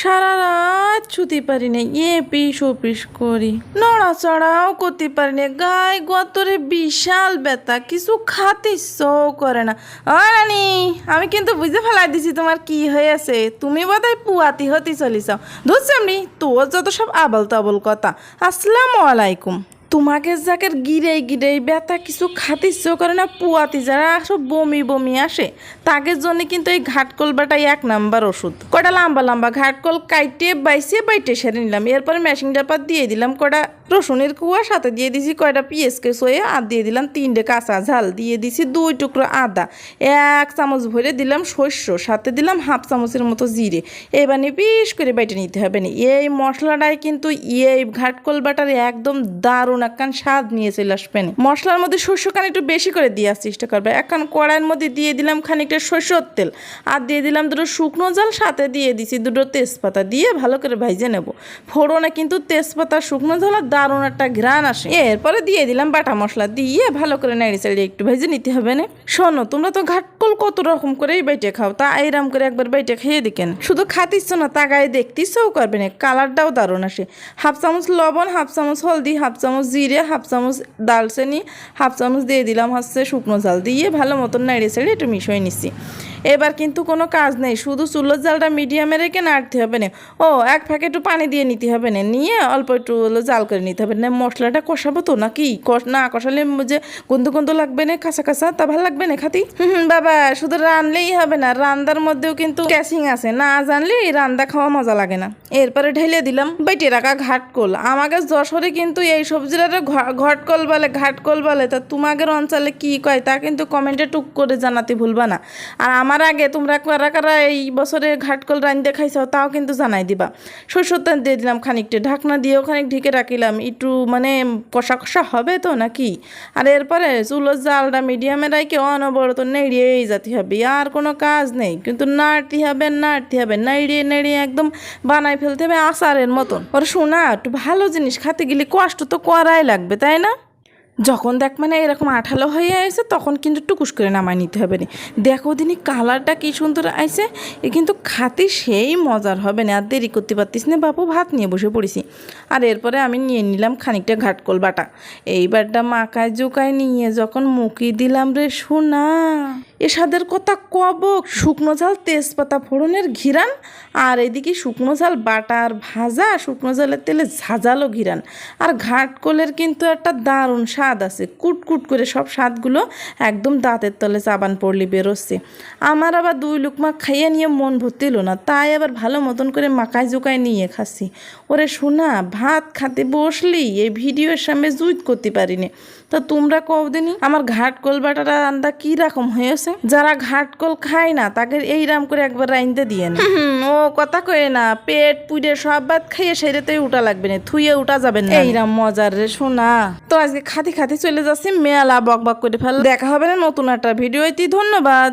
সারা রাত ছুতে পারি না এ পিস ও পিস করি। নড়াচড়াও করতে পারি না গায়ে গতরে বিশাল ব্যথা, কিছু খাতে ইচ্ছাও করে না। আরানি আমি কিন্তু বুঝে ফেলাই দিছি তোমার কি হয়ে আছে তুমি বোধহয় পুয়াতি হতে চলিস ধরছি তোর যত সব আবল তাবল কথা। আসসালামু আলাইকুম। তোমাকে যাকের গিরে গিরে ব্যথা কিছু খাতে করে না, পুয়াতি যারা সব বমি বমি আসে তাদের জন্য কিন্তু এই ঘাটকল বাটাই এক নাম্বার ওষুধ। কটা লম্বা লম্বা ঘাটকল কাইটে, বাইসে, বাইটে সেরে নিলাম। এরপরে মেশিন ডাপাত দিয়ে দিলাম কটা রসুনের কুয়া, সাথে দিয়ে দিছি কয়টা পিএসকে সয়ে, আর দিয়ে দিলাম তিনটে কাঁচা ঝাল। দিয়ে দিছি দুই টুকরো আদা, এক চামচ ভরে দিলাম শস্য, সাথে দিলাম হাফ চামচের মতো জিরে। এবার নিয়ে পিস করে বাইটে নিতে হবে না। এই মশলাটাই কিন্তু এই ঘাটকল বাটার একদম দারুণ একখান স্বাদ নিয়ে চলে আসবে না। মশলার মধ্যে শস্যখান একটু বেশি করে দেওয়ার চেষ্টা করবে। একখান কড়াইয়ের মধ্যে দিয়ে দিলাম খানিকটা সরষের তেল। আর দিয়ে দিলাম দুটো শুকনো জল, সাথে দিয়ে দিছি দুটো তেজপাতা। দিয়ে ভালো করে ভাইজে নেব। ফোড়নে কিন্তু তেজপাতা, শুকনো জল আর দারুণ একটা ঘ্রাণ আসে। এরপরে দিয়ে দিলাম বাটা মশলা। দিয়ে ভালো করে নেড়ে চেড়ে একটু ভেজে নিতে হবে না। শোনো, তোমরা তো ঘাটকল কত রকম করেই বাইটে খাও। তা এইরাম করে একবার বাইটে খেয়ে দিকেন শুধু খাতিস না তাকায় দেখতিসও করবে না। কালারটাও দারুণ আসে। হাফ চামচ লবণ, হাফ চামচ হলদি, হাফ চামচ জিরে হাফ চামচ দালচিনি হাফ চামচ দিয়ে দিলাম হচ্ছে শুকনো জাল। দিয়ে ভালো মতন নেড়ে চেড়ে একটু মিশিয়ে নিচ্ছি। এবার কিন্তু কোনো কাজ নেই। শুধু চুলোর জালটা মিডিয়ামে রেখে নাড়তে হবে না। ও, এক প্যাকেট একটু পানি দিয়ে নিতে হবে না। নিয়ে অল্প একটু জাল করে নিতে হবে না। মশলাটা কষাবো তো নাকি? না কষালে যে গন্ধ গন্ধ লাগবে না কাঁচা কাঁচা তা ভালো লাগবে না খাতি? বাবা, শুধু রানলেই হবে না। রান্দার মধ্যেও কিন্তু ক্যাসিং আছে। না জানলে এই রান্দা খাওয়া মজা লাগে না। এরপরে ঢেলে দিলাম। বেটে রাখা ঘাটকল আমাকে যশোরে কিন্তু এই সবজিটা ঘটকল বলে ঘাটকল বলে। তা তোমাদের অঞ্চলে কি কয় তা কিন্তু কমেন্টে টুক করে জানাতে ভুলবা না। আর আমার আগে তোমরা কারা কারা এই বছরে ঘাটকল রান্ধতে খাইছাও তাও কিন্তু জানাই দিবা। শস্যর দিয়ে দিলাম খানিকটা, ঢাকনা দিয়ে খানিক ঢেকে রাখিলাম, একটু মানে কষা কষা হবে তো নাকি? আর এরপরে চুলোর জালটা মিডিয়ামে রাখে অনবরত নেড়িয়েই যেতে হবে, আর কোনো কাজ নেই, কিন্তু নাড়তে হবে নাড়তে হবে, নেড়িয়ে নেড়িয়ে একদম বানাই ফেলতে হবে আচারের মতন। ওর শোনা একটু ভালো জিনিস খাতে গেলে কষ্ট তো করাই লাগবে, তাই না? যখন দেখ মানে এরকম আঠালো হয়ে আসে তখন কিন্তু টুকুস করে নামায় নিতে হবে না। দেখো দিনই কালারটা কি সুন্দর আইসে এ কিন্তু খাতে সেই মজার হবে না। আর দেরি করতে পারতিস না বাপু, ভাত নিয়ে বসে পড়েছি। আর এরপরে আমি নিয়ে নিলাম খানিকটা ঘাটকল বাটা। এইবারটা মাকায় জোকায় নিয়ে যখন মুখি দিলাম রে শোনা এসাদের কথা কব শুকনো ঝাল, তেজপাতা ফোড়নের ঘিরান, আর এদিকে শুকনো ঝাল, বাটা আর ভাজা শুকনো ঝালের তেলে ঝাঁঝালো ঘিরান। আর ঘাটকলের কিন্তু একটা দারুণ স্বাদ আছে। কুটকুট করে সব স্বাদগুলো একদম দাঁতের তলে চাবান পড়লে বেরোচ্ছে। আমার আবার দুই লুকমা খাইয়ে নিয়ে মন ভর্তিল না। তাই আবার ভালো মতন করে মাকায় জোকায় নিয়ে খাচ্ছি। ওরে শোনা ভাত খাতে বসলি, এই ভিডিওর সামনে জুইত করতে পারিনি। তো তোমরা কদিনই আমার ঘাটকল বাটাটা রান্না কি রকম হয়েছে? যারা ঘাটকল খায় না তাকে এই রাম করে একবার রাইনতে দিয়ে না। ও কথা কয়ে না পেট পুড়ে সব ভাত খাইয়ে সেরেতেই উঠা লাগবে না থুয়ে উঠা যাবে না। এই রাম মজার রে শোনা তো আজকে খাতি খাতি চলে যাচ্ছি মেলা বক বক করে ফেল দেখা হবে না নতুন একটা ভিডিও ধন্যবাদ।